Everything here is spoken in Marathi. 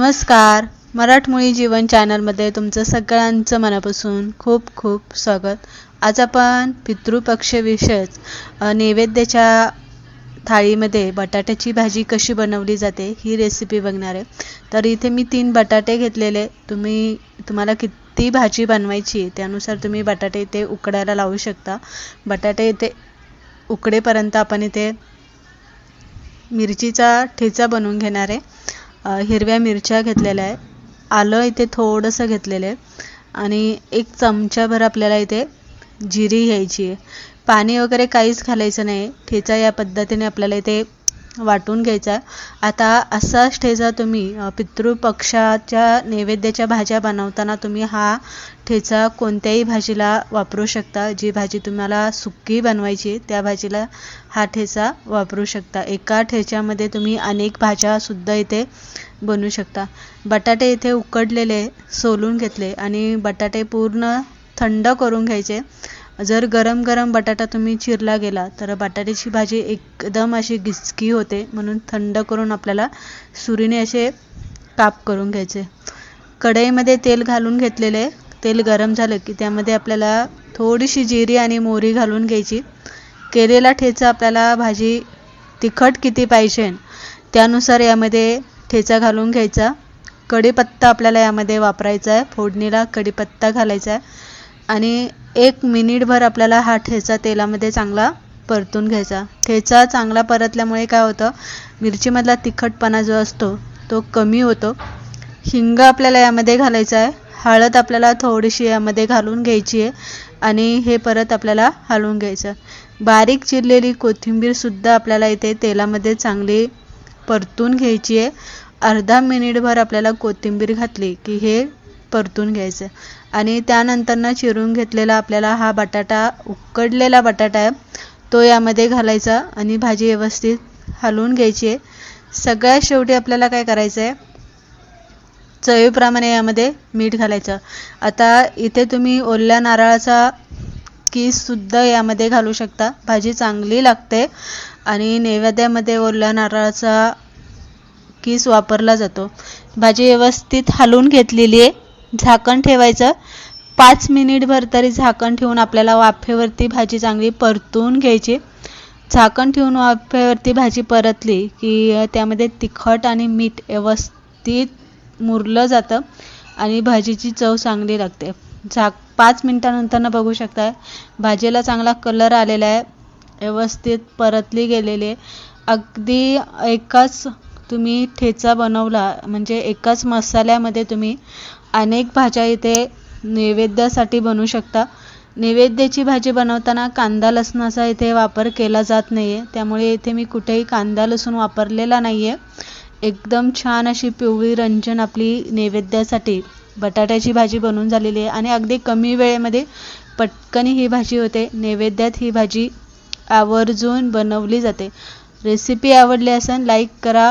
नमस्कार. मराठमोळी जीवन चॅनलमध्ये तुमचं सगळ्यांचं मनापासून खूप खूप स्वागत. आज आपण पितृपक्षविषयच नैवेद्याच्या थाळीमध्ये बटाट्याची भाजी कशी बनवली जाते ही रेसिपी बघणार आहे. तर इथे मी तीन बटाटे घेतलेले. तुम्ही तुम्हाला किती भाजी बनवायची त्यानुसार तुम्ही बटाटे इथे उकडायला लावू शकता. बटाटे इथे उकडेपर्यंत आपण इथे मिरचीचा ठेचा बनवून घेणार आहे. हिरव्या मिरच्या घेतलेल्या आहे आलं इथे थोडंसं घेतलेलं आहे. आणि एक चमचाभर आपल्याला इथे जिरी घ्यायची आहे. पाणी वगैरे काहीच घालायचं नाही. ठेचा या पद्धतीने आपल्याला इथे वाटून घ्यायचा. आहे आता असाच ठेचा तुम्ही पितृपक्षाच्या नैवेद्याच्या भाज्या बनवताना तुम्ही हा ठेचा कोणत्याही भाजीला वापरू शकता. जी भाजी तुम्हाला सुक्की बनवायची त्या भाजीला हा ठेचा वापरू शकता. एका ठेच्यामध्ये तुम्ही अनेक भाज्यासुद्धा इथे बनवू शकता. बटाटे इथे उकडलेले सोलून घेतले आणि बटाटे पूर्ण थंड करून घ्यायचे. जर गरम गरम बटाटा तुम्ही चिरला गेला तर बटाट्याची भाजी एकदम अशी गिचकी होते म्हणून थंड करून आपल्याला सुरीने असे काप करून घ्यायचे. कढईमध्ये तेल घालून घेतलेले तेल गरम झालं की त्यामध्ये आपल्याला थोडीशी जिरी आणि मोहरी घालून घ्यायची. केलेला ठेचा आपल्याला भाजी तिखट किती पाहिजे त्यानुसार यामध्ये ठेचा घालून घ्यायचा. कढीपत्ता आपल्याला यामध्ये वापरायचा आहे फोडणीला कढीपत्ता घालायचा आहे. आणि एक मिनिटभर आपल्याला हा ठेचा तेलामध्ये चांगला परतून घ्यायचा. ठेचा चांगला परतल्यामुळे काय होतं मिरचीमधला तिखटपणा जो असतो तो कमी होतो. हिंग आपल्याला यामध्ये घालायचा आहे. हळद आपल्याला थोडीशी यामध्ये घालून घ्यायची आहे आणि हे परत आपल्याला हलवून घ्यायचं बारीक चिरलेली कोथिंबीरसुद्धा आपल्याला इथे तेलामध्ये चांगली परतून घ्यायची आहे. अर्धा मिनिटभर आपल्याला कोथिंबीर घातली की हे परतून घ्यायचं. आणि त्यानंतरनं चिरून घेतलेला आपल्याला हा बटाटा उकडलेला बटाटा आहे तो यामध्ये घालायचा आणि भाजी व्यवस्थित हलवून घ्यायची आहे. सगळ्यात शेवटी आपल्याला काय करायचं आहे चवीप्रमाणे यामध्ये मीठ घालायचं. आता इथे तुम्ही ओल्या नारळाचा कीससुद्धा यामध्ये घालू शकता. भाजी चांगली लागते आणि नैवेद्यामध्ये ओल्या नारळाचा कीस वापरला जातो. भाजी व्यवस्थित हलवून घेतलेली आहे. झाकण ठेवायचं. पाच मिनिटभर तरी झाकण ठेवून आपल्याला वाफेवरती भाजी चांगली परतून घ्यायची. झाकण ठेवून वाफेवरती भाजी परतली की त्यामध्ये तिखट आणि मीठ व्यवस्थित मुरलं जातं आणि भाजीची चव चांगली लागते. झाक पाच मिनटानंतरनं बघू शकता भाजीला चांगला कलर आलेला आहे. व्यवस्थित परतली गेलेली आहे. अगदी एकाच तुम्ही ठेचा बनवला म्हणजे एकाच मसाल्यामध्ये तुम्ही अनेक भाज्या इथे नैवेद्यासाठी बनवू शकता. नैवेद्याची भाजी बनवताना कांदा लसणाचा इथे वापर केला जात नाही आहे त्यामुळे इथे मी कुठेही कांदा लसूण वापरलेला नाही आहे एकदम छान अशी पिवळी रंजन आपली नैवेद्यासाठी बटाट्याची भाजी बनवून झालेली आहे. आणि अगदी कमी वेळेमध्ये पटकन ही भाजी होते. नैवेद्यात ही भाजी आवर्जून बनवली जाते. रेसिपी आवडली असेल लाईक करा